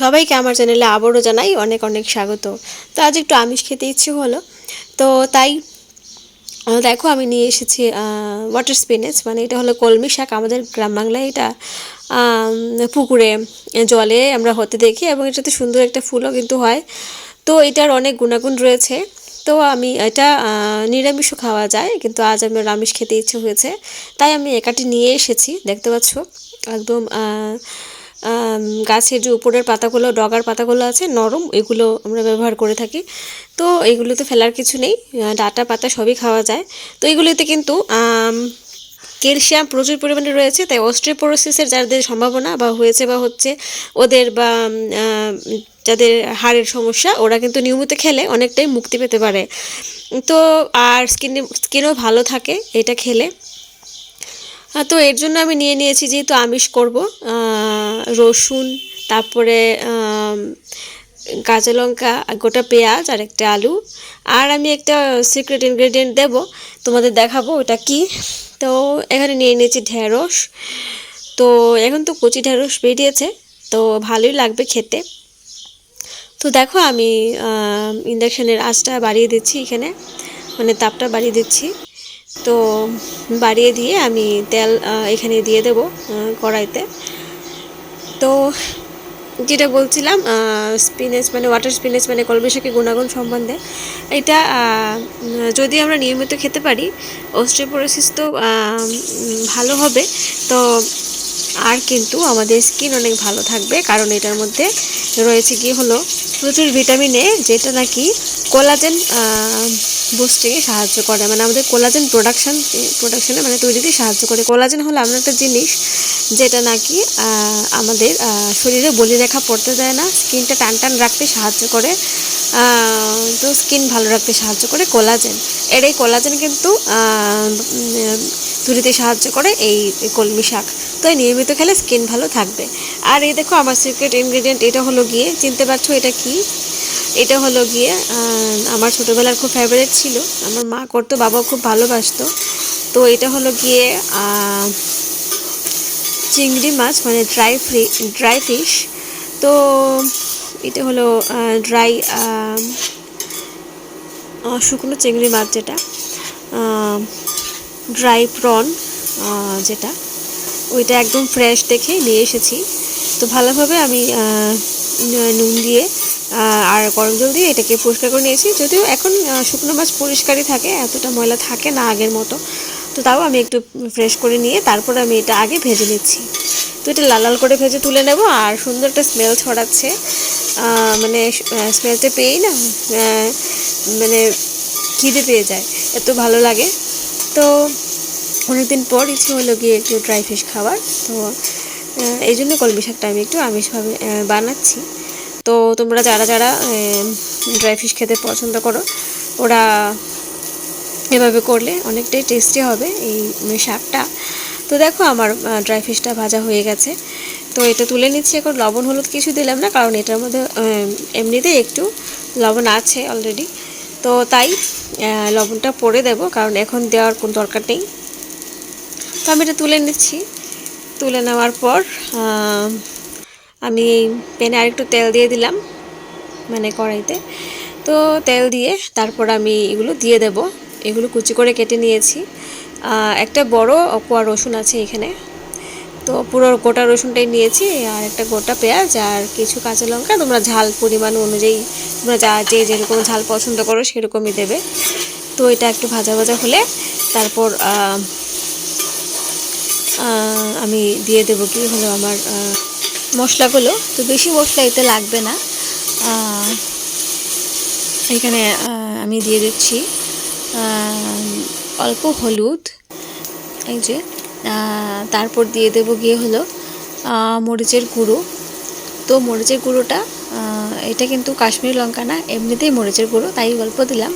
সবাইকে আমার চ্যানেলে আবারও জানাই অনেক অনেক স্বাগত। তো আজ একটু আমিষ খেতে ইচ্ছে হলো। তো তাই দেখো আমি নিয়ে এসেছি ওয়াটার স্পিনেচ মানে এটা হলো কলমি শাক আমাদের গ্রাম বাংলায় এটা পুকুরে জলে আমরা হতে দেখি এবং এটাতে সুন্দর একটা ফুলও কিন্তু হয়। তো এটার অনেক গুণাগুণ রয়েছে। তো আমি এটা নিরামিষও খাওয়া যায় কিন্তু আজ আমার আমিষ খেতে ইচ্ছে হয়েছে। তাই আমি একাটি নিয়ে এসেছি দেখতে পাচ্ছ? একদম আম, গাছের যে উপরের পাতাগুলো, ডগার পাতাগুলো আছে, নরম, এগুলো আমরা ব্যবহার করে থাকি। তো এগুলোতে ফেলার কিছু নেই ডাঁটা পাতা সবই খাওয়া যায়। তো এগুলোতে কিন্তু ক্যালসিয়াম প্রচুর পরিমাণে রয়েছে, তাই অস্ট্রিওপোরোসিসের যাদের সম্ভাবনা বা হয়েছে বা হচ্ছে, ওদের বা যাদের হাড়ের সমস্যা, ওরা কিন্তু নিয়মিত খেলে, অনেকটাই মুক্তি পেতে পারে। তো আর স্কিন, স্কিনও ভালো থাকে, এটা খেলে। তো এর জন্য আমি নিয়ে নিয়েছি, যেহেতু আমিষ করব রসুন, তারপরে কাঁচা লঙ্কা গোটা পেঁয়াজ, আর একটা আলু। আর আমি একটা সিক্রেট ইনগ্রেডিয়েন্ট দেব, তোমাদের দেখাবো ওটা কি। তো এখানে নিয়ে নিয়েছি ঢেঁড়স। তো এখন তো কচি ঢেঁড়স বেরিয়েছে, তো ভালোই লাগবে খেতে। তো দেখো আমি ইন্ডাকশানের আঁচটা বাড়িয়ে দিচ্ছি এখানে মানে তাপটা বাড়িয়ে দিচ্ছি। তো বাড়িয়ে দিয়ে আমি তেল এখানে দিয়ে দেব কড়াইতে। তো যেটা বলছিলাম স্পিনেচ মানে ওয়াটার স্পিনেচ মানে কলমি গুণাগুণ সম্বন্ধে, এটা যদি আমরা নিয়মিত খেতে পারি অস্ট্রিওপোরোসিস তো ভালো হবে, তো আর কিন্তু আমাদের স্কিন অনেক ভালো থাকবে, কারণ এটার মধ্যে রয়েছে কি হলো, প্রচুর ভিটামিন এ যেটা নাকি কোলাজেন বুস্টিংয়ে সাহায্য করে। মানে আমাদের কোলাজেন প্রোডাকশন প্রোডাকশনে মানে তৈরিতে সাহায্য করে। কোলাজেন হলো এমন একটা জিনিস যেটা নাকি আমাদের শরীরে বলিরেখা পড়তে দেয় না, স্কিনটা টান টান রাখতে সাহায্য করে। তো স্কিন ভালো রাখতে সাহায্য করে কোলাজেন এর এই কোলাজেন কিন্তু তৈরিতে সাহায্য করে এই কলমি শাক। তো নিয়মিত খেলে স্কিন ভালো থাকবে। আর এই দেখো আমার সিক্রেট ইনগ্রেডিয়েন্ট এটা হলো গিয়ে, চিনতে পারছ এটা কি? এটা হলো গিয়ে আমার ছোটোবেলার খুব ফেভারিট ছিল। আমার মা করতো, বাবাও খুব ভালোবাসতো। তো এটা হলো গিয়ে চিংড়ি মাছ মানে ড্রাই ফ্রি ড্রাই ফিশ তো এটা হলো ড্রাই শুকনো চিংড়ি মাছ যেটা ড্রাই প্রন যেটা। ওইটা একদম ফ্রেশ দেখে নিয়ে এসেছি। তো ভালোভাবে আমি নুন দিয়ে আর গরম জল দিয়ে এটাকে পরিষ্কার করে নিয়েছি। যদিও এখন শুকনো মাছ পরিষ্কারই থাকে, এতটা ময়লা থাকে না আগের মতো। তো তাও আমি একটু ফ্রেশ করে নিয়ে তারপরে আমি এটা আগে ভেজে নিচ্ছি। তো এটা লাল লাল করে ভেজে তুলে নেব, আর সুন্দর একটা স্মেল ছড়াচ্ছে। মানে স্মেলটা পেয়েই না মানে খিদে পেয়ে যায়, এত ভালো লাগে। তো অনেকদিন পর ইচ্ছে হলো গিয়ে একটু ড্রাই ফিশ খাবার তো এই জন্য কলমি শাকটা আমি একটু আমিষভাবে বানাচ্ছি। তো তোমরা যারা যারা ড্রাই ফিশ খেতে পছন্দ করো, ওরা এভাবে করলে অনেকটাই টেস্টি হবে এই শাকটা। তো দেখো আমার ড্রাই ফিশটা ভাজা হয়ে গেছে। তো এটা তুলে নিচ্ছি, এখন লবণ হলুদ কিছু দিলাম না, কারণ এটার মধ্যে এমনিতেই একটু লবণ আছে অলরেডি তো তাই লবণটা পরে দেব, কারণ এখন দেওয়ার কোনো দরকার নেই। তো আমি এটা তুলে নিচ্ছি। তুলে নেওয়ার পর আমি প্যানে আরেকটু তেল দিয়ে দিলাম মানে কড়াইতে। তো তেল দিয়ে তারপর আমি এগুলো দিয়ে দেব। এগুলো কুচি করে কেটে নিয়েছি। একটা বড় কোয়া রসুন আছে এখানে। তো পুরো গোটা রসুনটাই নিয়েছি, আর একটা গোটা পেঁয়াজ, আর কিছু কাঁচা লঙ্কা। তোমরা ঝাল পরিমাণ অনুযায়ী, তোমরা যা যে যেরকম ঝাল পছন্দ করো সেরকমই দেবে। তো এটা একটু ভাজা ভাজা হলে তারপর আমি দিয়ে দেবো কি হলো আমার মশলাগুলো, তো বেশি মশলা এতে লাগবে না। এখানে আমি দিয়ে দিচ্ছি অল্প হলুদ, এই যে তারপর দিয়ে দেবো গিয়ে হলো মরিচের গুঁড়ো। তো মরিচের গুঁড়োটা এটা কিন্তু কাশ্মীরি লঙ্কা না, এমনিতেই মরিচের গুঁড়ো, তাই অল্প দিলাম।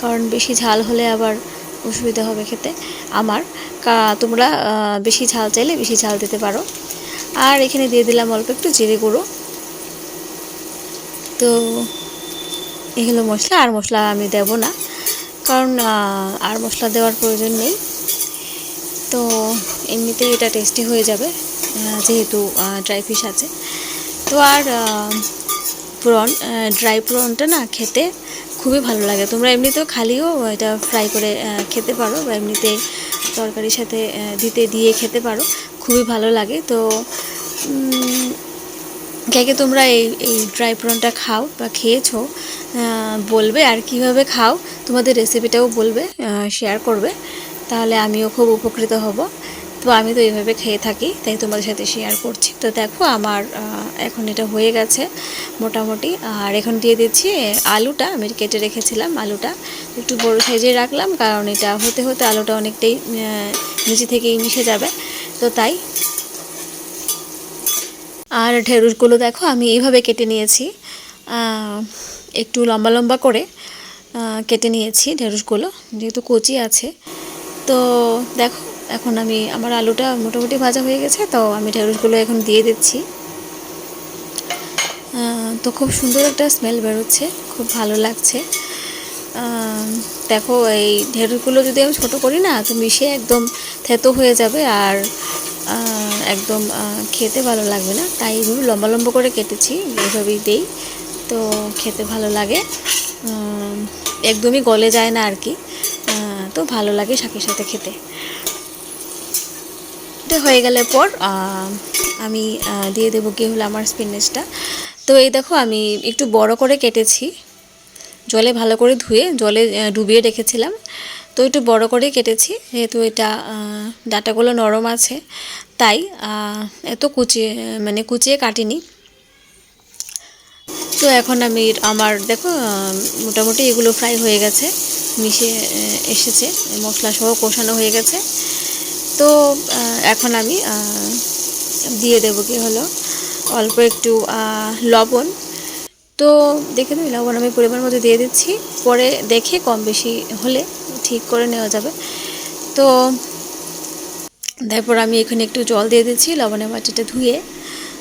কারণ বেশি ঝাল হলে আবার অসুবিধা হবে খেতে। আমার তোমরা বেশি ঝাল চাইলে বেশি ঝাল দিতে পারো। আর এখানে দিয়ে দিলাম অল্প একটু জিরে গুঁড়ো। তো এগুলো মশলা, আর মশলা আমি দেব না, কারণ আর মশলা দেওয়ার প্রয়োজন নেই। তো এমনিতেই এটা টেস্টি হয়ে যাবে যেহেতু ড্রাই ফিশ আছে। তো আর প্রন ড্রাই প্রনটা না খেতে খুবই ভালো লাগে। তোমরা এমনিতেও খালিও এটা ফ্রাই করে খেতে পারো, বা এমনিতে তরকারির সাথে দিতে দিয়ে খেতে পারো। খুবই ভালো লাগে। তো কে তোমরা এই এই ড্রাই প্রনটা খাও বা খেয়েছো বলবে আর কীভাবে খাও, তোমাদের রেসিপিটাও বলবে শেয়ার করবে। তাহলে আমিও খুব উপকৃত হব। তো আমি তো এইভাবে খেয়ে থাকি, তাই তোমাদের সাথে শেয়ার করছি। তো দেখো আমার এখন এটা হয়ে গেছে মোটামুটি। আর এখন দিয়ে দিচ্ছি আলুটা, আমি কেটে রেখেছিলাম আলুটা। একটু বড় সাইজে রাখলাম, কারণ এটা হতে হতে আলুটা অনেকটাই নিচে থেকেই মিশে যাবে। তো তাই। আর ঢেঁড়সগুলো দেখো, আমি এইভাবে কেটে নিয়েছি। একটু লম্বা লম্বা করে কেটে নিয়েছি ঢেঁড়সগুলো যেহেতু কচি আছে। তো দেখো, এখন আমি, আমার আলুটা মোটামুটি ভাজা হয়ে গেছে, তো আমি ঢেঁড়সগুলো এখন দিয়ে দিচ্ছি। তো খুব সুন্দর একটা স্মেল বেরোচ্ছে, খুব ভালো লাগছে। দেখো, এই ঢেঁড়সগুলো যদি আমি ছোটো করি না, তো মিশে একদম থেতো হয়ে যাবে আর একদম খেতে ভালো লাগবে না। তাই এইভাবে লম্বা লম্বা করে কেটেছি এইভাবেই দেই, তো খেতে ভালো লাগে। একদমই গলে যায় না আর কি। তো ভালো লাগে শাকের সাথে খেতে। হয়ে গেলে পর আমি দিয়ে দেবো কি হলো আমার স্পিনেচটা তো এই দেখো, আমি একটু বড় করে কেটেছি। জলে ভালো করে ধুয়ে জলে ডুবিয়ে রেখেছিলাম। তো একটু বড় করে কেটেছি, যেহেতু এটা ডাটাগুলো নরম আছে, তাই এত কুচিয়ে মানে কুচিয়ে কাটিনি। তো এখন আমি আমার, দেখো মোটামুটি এগুলো ফ্রাই হয়ে গেছে, মিশে এসেছে, মশলা সহ কষানো হয়ে গেছে। তো এখন আমি দিয়ে দেবো কি হলো, অল্প একটু লবণ তো দেখে দিই লবণ আমি পরিমাণ মতো দিয়ে দিচ্ছি। পরে দেখে কম বেশি হলে ঠিক করে নেওয়া যাবে। তো তারপর আমি এখানে একটু জল দিয়ে দিচ্ছি, লবণের মাটিটা ধুয়ে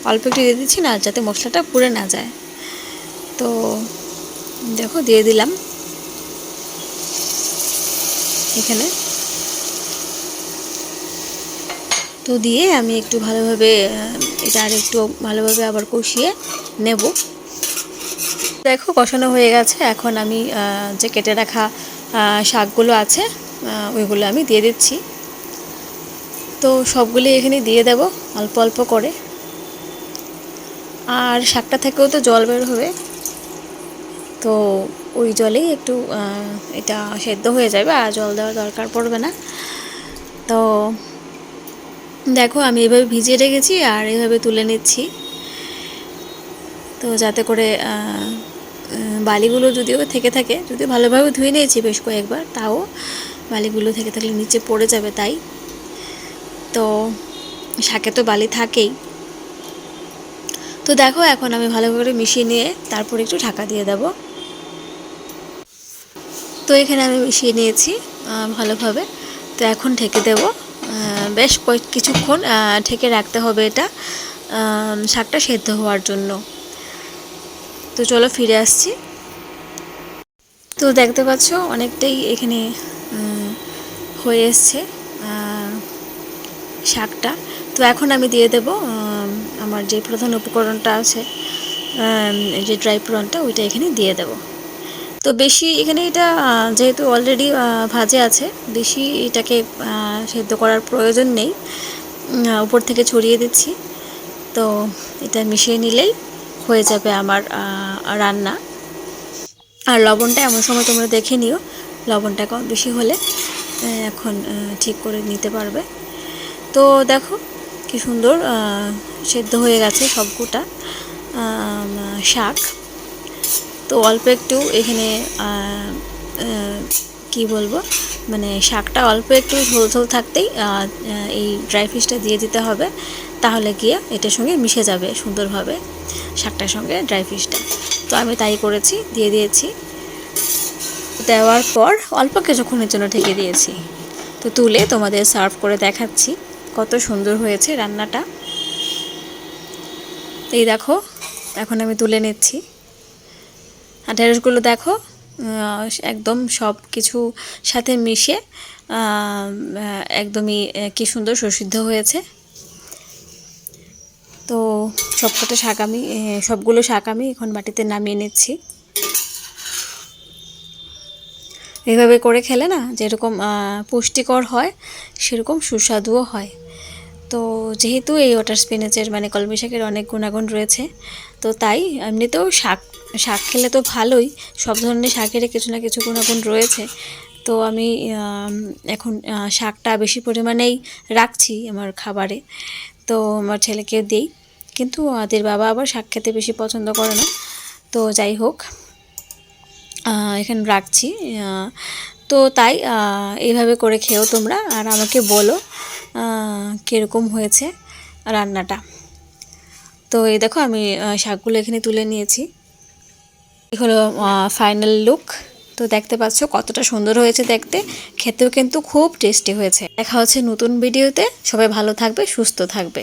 অল্প একটু দিয়ে দিচ্ছি না, যাতে মশলাটা পুড়ে না যায়। তো দেখো, দিয়ে দিলাম। এখানে। তো দিয়ে আমি একটু ভালোভাবে এটা আর একটু ভালোভাবে আবার কষিয়ে নেব। দেখো, কষানো হয়ে গেছে। এখন আমি যে কেটে রাখা শাকগুলো আছে ওইগুলো আমি দিয়ে দিচ্ছি। তো সবগুলি এখানে দিয়ে দেব, অল্প অল্প করে। আর শাকটা থেকেও তো জল বের হবে। তো ওই জলেই একটু এটা সেদ্ধ হয়ে যাবে, আর জল দেওয়ার দরকার পড়বে না। তো দেখো, আমি এভাবে ভিজিয়ে রেখেছি, আর এভাবে তুলে নিচ্ছি। তো যাতে করে বালিগুলো যদিও থেকে থাকে যদি ভালোভাবে ধুয়ে নিয়েছি বেশ কয়েকবার, তাও বালিগুলো থেকে থাকলে নিচে পড়ে যাবে তাই। তো শাকে তো বালি থাকেই। তো দেখো এখন আমি ভালো করে মিশিয়ে নিয়ে তারপর একটু ঢাকা দিয়ে দেব। তো এখানে আমি মিশিয়ে নিয়েছি ভালোভাবে। তো এখন ঢেকে দেব বেশ কয়েক কিছুক্ষণ ঢেকে রাখতে হবে এটা শাকটা সেদ্ধ হওয়ার জন্য। তো চলো ফিরে আসছি। তো দেখতে পাচ্ছ, অনেকটাই এখানে হয়ে এসছে শাকটা। তো এখন আমি দিয়ে দেব আমার যে প্রধান উপকরণটা আছে যে ড্রাই প্রনটা ওইটা এখানে দিয়ে দেব। তো বেশি এখানে এটা যেহেতু অলরেডি ভাজে আছে, বেশি এটাকে সেদ্ধ করার প্রয়োজন নেই। উপর থেকে ছড়িয়ে দিচ্ছি। তো এটা মিশিয়ে নিলেই হয়ে যাবে আমার রান্না। আর লবণটা এমন সময় তোমরা দেখে নিও লবণটা কম বেশি হলে এখন ঠিক করে নিতে পারবে। তো দেখো কি সুন্দর সেদ্ধ হয়ে গেছে সবকটা আম, শাক। তো অল্প একটু এখানে কি বলব মানে শাকটা অল্প একটু ঝোল ঝোল থাকতেই এই ড্রাই ফিশটা দিয়ে দিতে হবে। তাহলে গিয়ে এটার সঙ্গে মিশে যাবে সুন্দরভাবে শাকটার সঙ্গে ড্রাই ফিশটা তো আমি তাই করেছি, দিয়ে দিয়েছি। দেওয়ার পর অল্প কিছুক্ষণের জন্য ঢেকে দিয়েছি। তো তুলে তোমাদের সার্ভ করে দেখাচ্ছি কত সুন্দর হয়েছে রান্নাটা। এই দেখো, এখন আমি তুলে নিচ্ছি। আর ঢেঁড়সগুলো দেখো একদম সব কিছু সাথে মিশে একদমই কি সুন্দর সুসিদ্ধ হয়েছে। সবকটা শাক আমি সবগুলো শাক আমি এখন বাটিতে নামিয়ে নিচ্ছি। এভাবে করে খেলে না যেরকম পুষ্টিকর হয়, সেরকম সুস্বাদুও হয়। তো যেহেতু এই ওয়াটার স্পিনেচের মানে কলমি শাকের অনেক গুণাগুণ রয়েছে, তো তাই এমনিতেও শাক শাক খেলে তো ভালোই, সব ধরনের শাকেরই কিছু না কিছু গুণাগুণ রয়েছে। তো আমি এখন শাকটা বেশি পরিমাণেই রাখছি আমার খাবারে। তো আমার ছেলেকে দিই। কিন্তু ওদের বাবা আবার শাক খেতে বেশি পছন্দ করে না। তো যাই হোক এখানে রাখছি। তো তাই এইভাবে করে খেও তোমরা আর আমাকে বলো কীরকম হয়েছে রান্নাটা। তো এই দেখো আমি শাকগুলো এখানে তুলে নিয়েছি। এই হলো ফাইনাল লুক তো দেখতে পাচ্ছ কতটা সুন্দর হয়েছে দেখতে। খেতেও কিন্তু খুব টেস্টি হয়েছে। দেখা হচ্ছে নতুন ভিডিওতে সবাই ভালো থাকবে, সুস্থ থাকবে।